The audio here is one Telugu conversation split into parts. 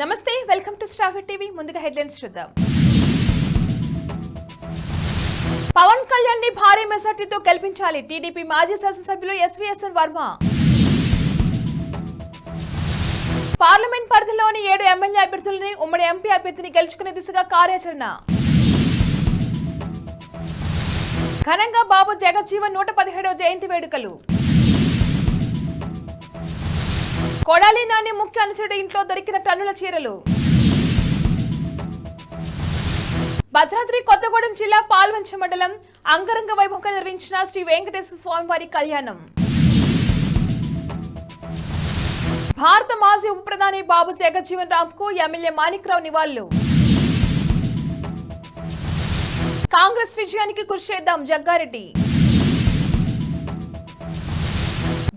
నమస్తే వెల్కమ్ టు స్టాఫర్ టీవీ. ముందుగా హెడ్లైన్స్ చూద్దాం. పవన్ కళ్యాణ్ని భారీ మెజార్టీతో గెలిపించాలి. టీడీపీ మాజీ శాసనసభ్యులు ఎస్వీఎస్ఎన్ వర్మ. పార్లమెంట్ పరిధిలోని ఏడు ఎమ్మెల్యే అభ్యర్థులని ఉమ్మడి ఎంపీ అభ్యర్థిని గెలుచుకునే దిశగా కార్యాచరణ. ఘనంగా బాబు జగజ్జీవన్ నూట పదిహేడవ జయంతి వేడుకలు. కొడాలి నాని ముఖ్య అనుచరుడి ఇంట్లో దొరికిన టన్నుల చీరలు. భద్రాద్రి కొత్తగూడెం జిల్లా పాల్వంచ మండలం అంగరంగ వైభవంగా నిర్వహించిన శ్రీ వెంకటేశ్వర స్వామివారి కళ్యాణం. భారత మాజీ ఉప ప్రధాని బాబు జగజ్జీవన్ రామ్కు ఎమ్మెల్యే మాణిక్రావు నివాళులు. కాంగ్రెస్ విజయానికి కృషి చేద్దాం జగ్గారెడ్డి.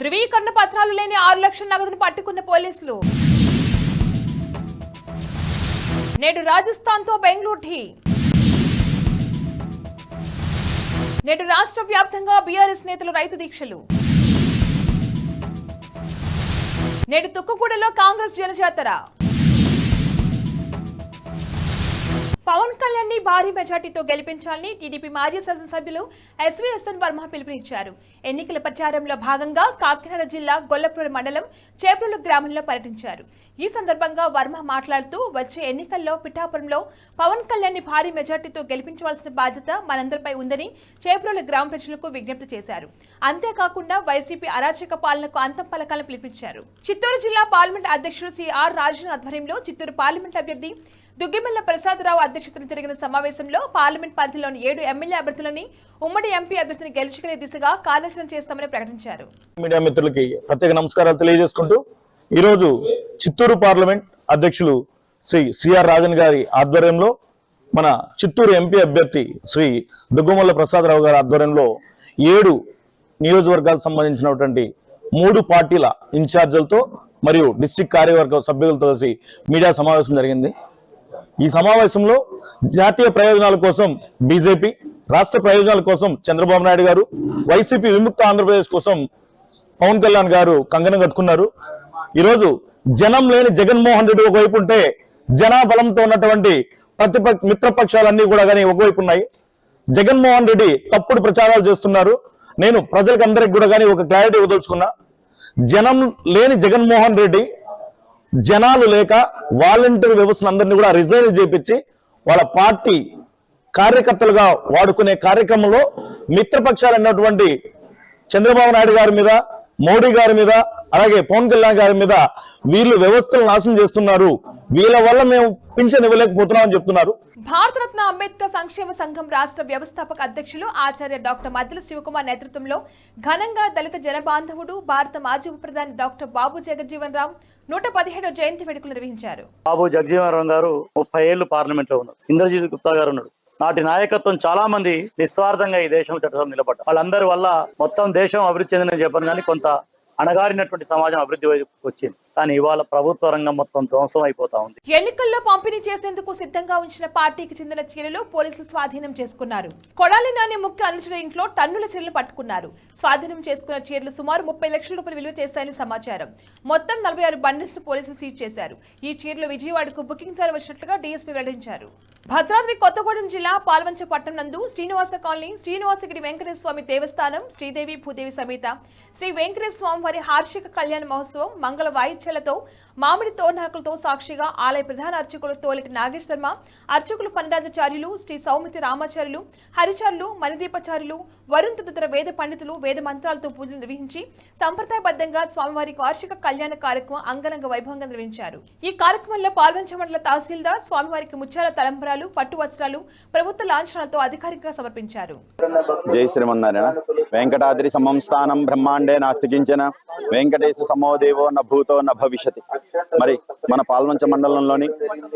ధృవీకరణ పత్రాలు లేని ఆరు లక్షల నగదును పట్టుకున్న పోలీసులు. నేడు రాజస్థాన్తో బెంగళూరు ఢీ నేడు రాష్ట్ర వ్యాప్తంగా బీఆర్ఎస్ నేతలు రైతు దీక్షలు. నేడు తుక్కుగూడలో కాంగ్రెస్ జనజాతర. పవన్ కళ్యాణ్ని భారీ మెజార్టీతో గెలిపించాలని టీడీపీ మాజీ శాసనసభ్యులు ఎస్వీఎస్ఎన్ వర్మ పిలుపునిచ్చారు. ఎన్నికల ప్రచారంలో భాగంగా కాకినాడ జిల్లా గొల్లపూడి మండలం చేపలు గ్రామంలో పర్యటించారు. ఈ సందర్భంగా వర్మ మాట్లాడుతూ వచ్చే ఎన్నికల్లో పిఠాపురంలో పవన్ కళ్యాణ్ని భారీ మెజార్టీతో గెలిపించవలసిన బాధ్యత మనందరిపై ఉందని చేపలు గ్రామ ప్రజలకు విజ్ఞప్తి చేశారు. అంతేకాకుండా వైసీపీ అరాచక పాలనకు అంతం పలకాలను పిలిపించారు. చిత్తూరు జిల్లా పార్లమెంట్ అధ్యక్షుడు సిఆర్ రాజన్ ఆధ్వర్యంలో చిత్తూరు పార్లమెంట్ అభ్యర్థి దుగ్గిమల్ల ప్రసాదరావు అధ్యక్షతన జరిగిన సమావేశంలో పార్లమెంట్ పరిధిలోని ఏడు ఎమ్మెల్యే అభ్యర్థులని ఉమ్మడి ఎంపీ అభ్యర్థిని గెలుచుకునే దిశగా కార్యాచరణ చేస్తామని ప్రకటించారు. మీడియా మిత్రులకి ప్రత్యేక నమస్కారాలు తెలియజేసుకుంటూ ఈరోజు చిత్తూరు పార్లమెంట్ అధ్యక్షులు శ్రీ సిఆర్ రాజన్ గారి ఆధ్వర్యంలో మన చిత్తూరు ఎంపీ అభ్యర్థి శ్రీ దుగ్గుమల్ల ప్రసాదరావు గారి ఆధ్వర్యంలో ఏడు నియోజకవర్గాలకు సంబంధించినటువంటి మూడు పార్టీల ఇన్ఛార్జీలతో మరియు డిస్టిక్ కార్యవర్గ సభ్యులతో కలిసి మీడియా సమావేశం జరిగింది. ఈ సమావేశంలో జాతీయ ప్రయోజనాల కోసం బీజేపీ రాష్ట్ర ప్రయోజనాల కోసం చంద్రబాబు నాయుడు గారు వైసీపీ విముక్త ఆంధ్రప్రదేశ్ కోసం పవన్ కళ్యాణ్ గారు కంగనం కట్టుకున్నారు. ఈరోజు జనం లేని జగన్మోహన్ రెడ్డి ఒకవైపు ఉంటే జనాబలంతో ఉన్నటువంటి ప్రతిపక్ష మిత్రపక్షాలన్నీ కూడా కానీ ఒకవైపు ఉన్నాయి. జగన్మోహన్ రెడ్డి తప్పుడు ప్రచారాలు చేస్తున్నారు. నేను ప్రజలకు అందరికి కూడా కానీ ఒక క్లారిటీ వదలుచుకున్నా జనం లేని జగన్మోహన్ రెడ్డి జనాలు లేక వాలంటీర్ వ్యవస్థను అందరినీ కూడా రిజైన్ చేపించి వాళ్ళ పార్టీ కార్యకర్తలుగా వాడుకునే కార్యక్రమంలో మిత్రపక్షాలు అన్నటువంటి చంద్రబాబు నాయుడు గారి మీద మోడీ గారి మీద అలాగే పవన్ కళ్యాణ్ గారి మీద వీళ్ళు వ్యవస్థలు నాశనం చేస్తున్నారు. వీళ్ళ వల్ల మేము పింఛన్ ఇవ్వలేకపోతున్నామని చెప్తున్నారు. భారతరత్న అంబేద్కర్ సంక్షేమ సంఘం రాష్ట్ర వ్యవస్థాపక అధ్యక్షులు ఆచార్య డాక్టర్ మద్దెల శివకుమార్ నేతృత్వంలో ఘనంగా దళిత జనబాంధవుడు భారత మాజీ ఉప ప్రధాని డాక్టర్ బాబు జగజ్జీవన్ రావు నూట పదిహేడో జయంతి వేడుకలు నిర్వహించారు. బాబు జగజీవనరావు గారు ముప్పై ఏళ్ళు పార్లమెంట్లో ఉన్నారు. ఇంద్రజిత్ గుప్తా గారు ఉన్నాడు. నాటి నాయకత్వం చాలా మంది నిస్వార్థంగా ఈ దేశం చట్టం నిలబడ్డారు. వాళ్ళందరి వల్ల మొత్తం దేశం అభివృద్ధి చెందిందని చెప్పను కానీ కొంత అణగారినటువంటి సమాజం అభివృద్ధి వైపు వచ్చింది. కానీ ఇవాళ ప్రభుత్వ రంగం మొత్తం ధ్వంసం అయిపోతా ఉంది. ఎన్నికల్లో పంపిణీ చేసేందుకు సిద్ధంగా ఉంచిన పార్టీకి చెందిన చీరలు పోలీసులు స్వాధీనం చేసుకున్నారు. కొడాలి నాని ముఖ్య అనుచరుల ఇంట్లో టన్నుల చీరలు పట్టుకున్నారు. స్వాధీనం చేసుకున్న చీరలు సుమారు ముప్పై లక్షల రూపాయలు విలువ చేస్తాయని సమాచారం. మొత్తం నలభై ఆరు బండిల్స్ పోలీసులు సీజ్ చేశారు. ఈ చీరలు విజయవాడకు బుకింగ్ ద్వారా వచ్చినట్లుగా డీఎస్పీ వెల్లడించారు. భద్రాద్రి కొత్తగూడెం జిల్లా పాల్వంచ పట్టణం నందు శ్రీనివాస కాలనీ శ్రీనివాసగిరి వెంకటేశ్వర స్వామి దేవస్థానం శ్రీదేవి భూదేవి సమేత శ్రీ వెంకటేశ్వర స్వామి వారి హార్షిక కళ్యాణ మహోత్సవం మంగళ వాయిద్యాలతో మామిడి తోరణాకులతో సాక్షిగా ఆలయ ప్రధాన అర్చకులు తోలిటి నాగేశ్ శర్మ అర్చకులు పండరాజాచార్యులు శ్రీ సౌమితి రామాచార్యులు హరిచారులు మణిదీపాచార్యులు వరుణ్ తదితర వేద పండితులు వేద మంత్రాలతో పూజలు నిర్వహించి సంప్రదాయబద్ధంగా స్వామివారి వార్షిక కళ్యాణ కార్యక్రమం అంగరంగ వైభవంగా నిర్వహించారు. ఈ కార్యక్రమంలో పాల్వంచ మండల తహసీల్దార్ స్వామివారికి ముత్యాల తలంబరాలు పట్టు వస్త్రాలు ప్రభుత్వ లాంఛనాలతో అధికారికంగా సమర్పించారు. జై శ్రీమన్నారాయణ. వెంకటాద్రి సమంస్థానం బ్రహ్మాండే నాస్తికించిన. వెంకటేశ సమోదేవో నభూతో నభవిష్యతి మరి మన పాల్వంచ మండలంలోని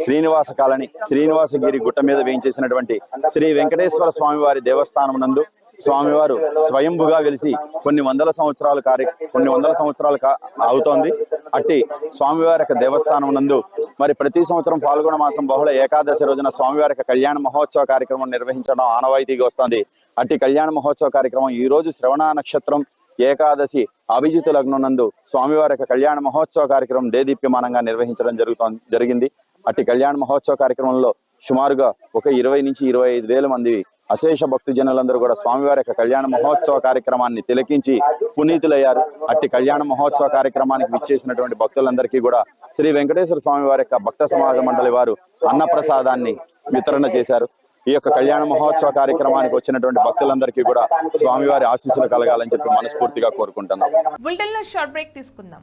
శ్రీనివాస కాలనీ శ్రీనివాసగిరి గుట్ట మీద వేయించేసినటువంటి శ్రీ వెంకటేశ్వర స్వామి వారి దేవస్థానం నందు స్వామివారు స్వయంభుగా వెలిసి కొన్ని వందల సంవత్సరాలు కార్య కొన్ని వందల సంవత్సరాలు అవుతోంది. అట్టి స్వామివారి యొక్క దేవస్థానం నందు మరి ప్రతి సంవత్సరం పాల్గొన మాసం బహుళ ఏకాదశి రోజున స్వామివారి యొక్క కళ్యాణ మహోత్సవ కార్యక్రమం నిర్వహించడం ఆనవాయితీగా వస్తుంది. అట్టి కళ్యాణ మహోత్సవ కార్యక్రమం ఈ రోజు శ్రవణ నక్షత్రం ఏకాదశి అభిజితు లగ్నం నందు స్వామివారి యొక్క కళ్యాణ మహోత్సవ కార్యక్రమం దేదీప్యమానంగా నిర్వహించడం జరుగుతోంది జరిగింది. అట్టి కళ్యాణ మహోత్సవ కార్యక్రమంలో సుమారుగా ఒక ఇరవై నుంచి ఇరవై ఐదు వేల మంది అశేష భక్తి జనులందరూ కూడా స్వామివారి యొక్క కళ్యాణ మహోత్సవ కార్యక్రమాన్ని తిలకించి పునీతులయ్యారు. అట్టి కళ్యాణ మహోత్సవ కార్యక్రమానికి విచ్చేసినటువంటి భక్తులందరికీ కూడా శ్రీ వెంకటేశ్వర స్వామి వారి యొక్క భక్త సమాజ మండలి వారు అన్నప్రసాదాన్ని వితరణ చేశారు. ఈ యొక్క కళ్యాణ మహోత్సవ కార్యక్రమానికి వచ్చినటువంటి భక్తులందరికీ కూడా స్వామివారి ఆశీస్సులు కలగాలని చెప్పి మనస్ఫూర్తిగా కోరుకుంటున్నాం. బులెటిన్లో షార్ట్ బ్రేక్ తీసుకుందాం.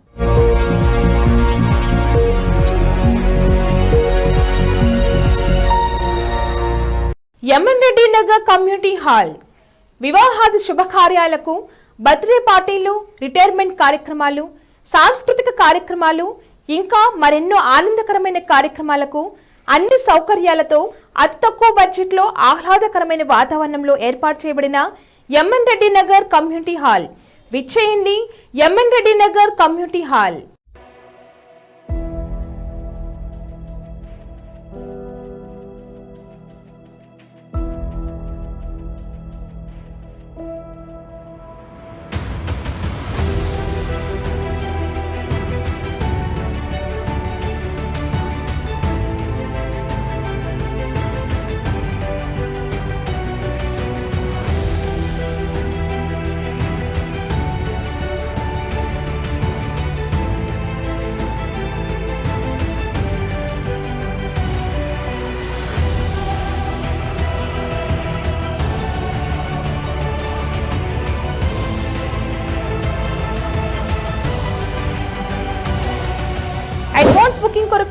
MN Reddy Nagar community hall. వివాహాది శుభకార్యాలకు బర్త్డే పార్టీలు రిటైర్మెంట్ కార్యక్రమాలు సాంస్కృతిక కార్యక్రమాలు ఇంకా మరెన్నో ఆనందకరమైన కార్యక్రమాలకు అన్ని సౌకర్యాలతో అతి తక్కువ బడ్జెట్లో ఆహ్లాదకరమైన వాతావరణంలో ఏర్పాటు చేయబడిన MN Reddy Nagar community hall. విచ్చేయండి MN Reddy Nagar community hall.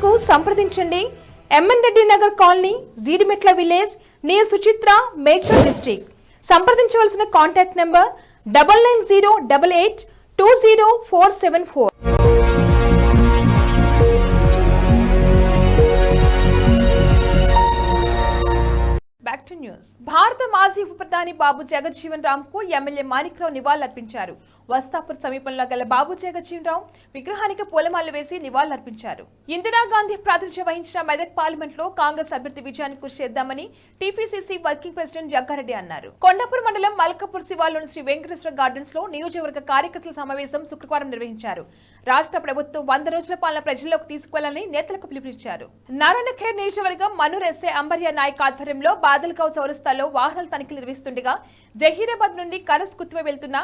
కొరకు సంప్రదించండి. MN Reddy Nagar colony Jeedimetla village near Suchitra Medchal district సంప్రదించవలసిన contact number double nine zero double eight two zero four seven four మాజీ ఉప ప్రధాని బాబు జగజ్జీవన్ రామ్కు ఎమ్మెల్యే మాణిక్రావు నివాళులర్పించారు. వస్తాపూర్ సమీపంలో గల బాబు జగజ్జీవన్ రామ్ విగ్రహానికి పూలమాలలు వేసి నివాళులర్పించారు. ఇందిరాగాంధీ ప్రాతినిధ్యం వహించిన మెదక్ పార్లమెంట్లో కాంగ్రెస్ అభ్యర్థి విజయాన్ని కృషి చేద్దామని టీపీసీసీ వర్కింగ్ ప్రెసిడెంట్ జగ్గారెడ్డి అన్నారు. కొండాపూర్ మండలం మల్కపూర్ శివార్లోని శ్రీ వెంకటేశ్వర గార్డెన్స్లో నియోజకవర్గ కార్యకర్తల సమావేశం శుక్రవారం నిర్వహించారు. రాష్ట్ర ప్రభుత్వం వంద రోజుల పాలన ప్రజల్లోకి తీసుకువెళ్ళాలని నేతలకు పిలుపునిచ్చారు. నారాయణఖేడ్ నియోజకవర్గం మనూర్ ఎస్ఏ అంబర్య నాయక్ ఆధ్వర్యంలో బాదల్గావ్ చౌరస్తాలో వాహనాల తనిఖీలు నిర్వహిస్తుండగా జహీరాబాద్ నుండి కరస్ కుత్వ వెళ్తున్న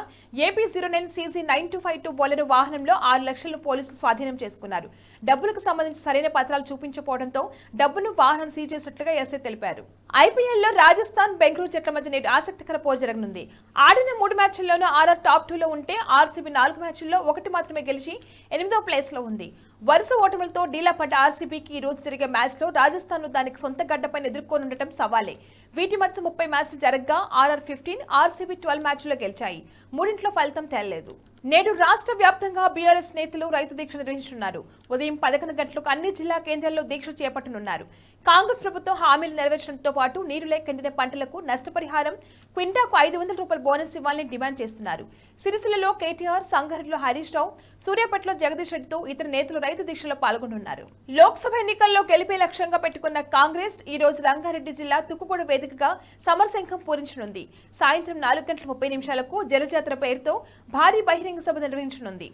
AP zero nine CG nine two five two Bolero వాహనంలో ఆరు లక్షలు పోలీసులు స్వాధీనం చేసుకున్నారు. డబ్బులకు సంబంధించి సరైన పత్రాలు చూపించకపోవడంతో డబ్బును వాహనం సీజ్ చేసినట్లుగా ఎస్ఐ తెలిపారు. ఐపీఎల్లో రాజస్థాన్ బెంగళూరు జట్ల మధ్య నేడు ఆసక్తికర పోరు జరగనుంది. ఆడిన మూడు మ్యాచ్ల్లోనూ ఆర్ఆర్ టాప్ టూలో ఉంటే ఆర్సీబీ నాలుగు మ్యాచ్ల్లో ఒకటి మాత్రమే గెలిచి ఎనిమిదో ప్లేస్లో ఉంది. వరుస ఓటములతో డీలా పడ్డ ఆర్సీబీకి ఈ రోజు జరిగే మ్యాచ్లో రాజస్థాన్ను దానికి సొంత గడ్డపై ఎదుర్కోనుండటం సవాలే. వీటి మధ్య ముప్పై మ్యాచ్లు జరగగా ఆర్ఆర్ ఫిఫ్టీన్ ఆర్సీబీ ట్వెల్వ్ మ్యాచ్లో గెలిచాయి. మూడింట్లో ఫలితం తేలలేదు. నేడు రాష్ట్ర వ్యాప్తంగా బీఆర్ఎస్ నేతలు రైతు దీక్ష నిర్వహిస్తున్నారు. ఉదయం పదకొండు గంటలకు అన్ని జిల్లా కేంద్రాల్లో దీక్ష చేపట్టనున్నారు. కాంగ్రెస్ ప్రభుత్వం హామీలు నెరవేర్చడంతో పాటు నీరు లేకెండిన పంటలకు నష్టపరిహారం క్వింటాకు ఐదు వందల రూపాయల బోనస్ ఇవ్వాలని డిమాండ్ చేస్తున్నారు. సిరిసిల్లలో కేటీఆర్ సంగారెడ్డిలో హరీష్ రావు సూర్యాపేటలో జగదీష్ రెడ్డితో ఇతర నేతలు రైతు దీక్షలో పాల్గొనున్నారు లోక్సభ ఎన్నికల్లో గెలిపే లక్ష్యంగా పెట్టుకున్న కాంగ్రెస్ ఈ రోజు రంగారెడ్డి జిల్లా తుక్కుగూడ వేదికగా సమరశంఖం పూరించనుంది. సాయంత్రం నాలుగు గంటల ముప్పై నిమిషాలకు జలజాతర పేరుతో భారీ బహిరంగ సభ నిర్వహించనుంది.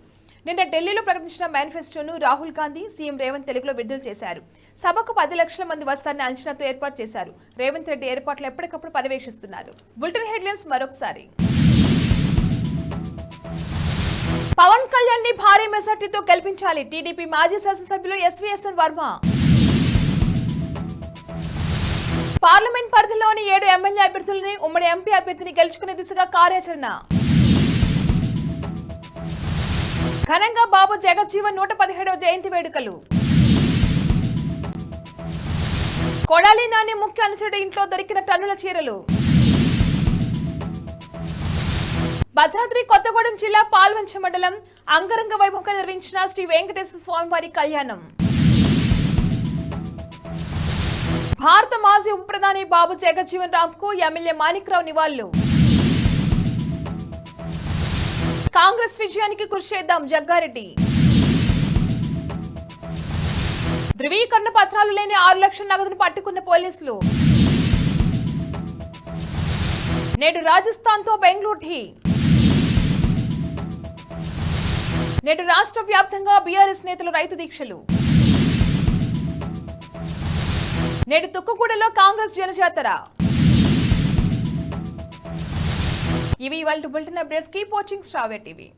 నిన్న ఢిల్లీలో ప్రకటించిన మేనిఫెస్టోను రాహుల్ గాంధీ సీఎం రేవంత్ తెలుగులో విడుదల చేశారు. సభకు పది లక్షల మంది వస్తారని అంచనాతో ఏర్పాటు చేశారు. రేవంత్ రెడ్డి ఏర్పాట్లు ఎప్పటికప్పుడు పర్యవేక్షిస్తున్నారు. బులెటిన్ హెడ్లైన్స్ మరొకసారి. పవన్ కళ్యాణ్ని భారీ మెజార్టీతో గెలిపించాలి. టీడీపీ మాజీ శాసనసభ్యులు ఎస్వీఎస్ఎన్ వర్మ. పార్లమెంట్ పరిధిలోని ఏడు ఎమ్మెల్యే అభ్యర్థులని ఉమ్మడి ఎంపీ అభ్యర్థిని గెలుచుకునే దిశగా కార్యాచరణ. ఘనంగా బాబు జగజ్జీవన్ నూట పదిహేడవ జయంతి వేడుకలు. కొడాలి నాని ముఖ్య అనుచరుడి ఇంట్లో దొరికిన టన్నుల చీరలు. భద్రాద్రి కొత్తగూడెం జిల్లా పాల్వంచ మండలం అంగరంగ వైభవంగా నిర్వహించిన శ్రీ వెంకటేశ్వర స్వామివారి కళ్యాణం. భారత మాజీ ఉప ప్రధాని బాబు జగజ్జీవన్ రామ్కు ఎమ్మెల్యే మాణిక్రావు నివాళులు. కాంగ్రెస్ విజయానికి కృషి చేద్దాం జగ్గారెడ్డి. ధృవీకరణ పత్రాలు లేని ఆరు లక్షల నగదును పట్టుకున్న పోలీసులు. నేడు రాజస్థాన్తో బెంగళూరు ఢీ. నేడు రాష్ట్ర వ్యాప్తంగా బీఆర్ఎస్ నేతలు రైతు దీక్షలు. నేడు తుక్కుగూడలో కాంగ్రెస్ జనజాతర. ఇవి ఇవాళ బులెటిన్ అప్డేట్స్ కీప్ వాచింగ్ స్ట్రావే టీవీ.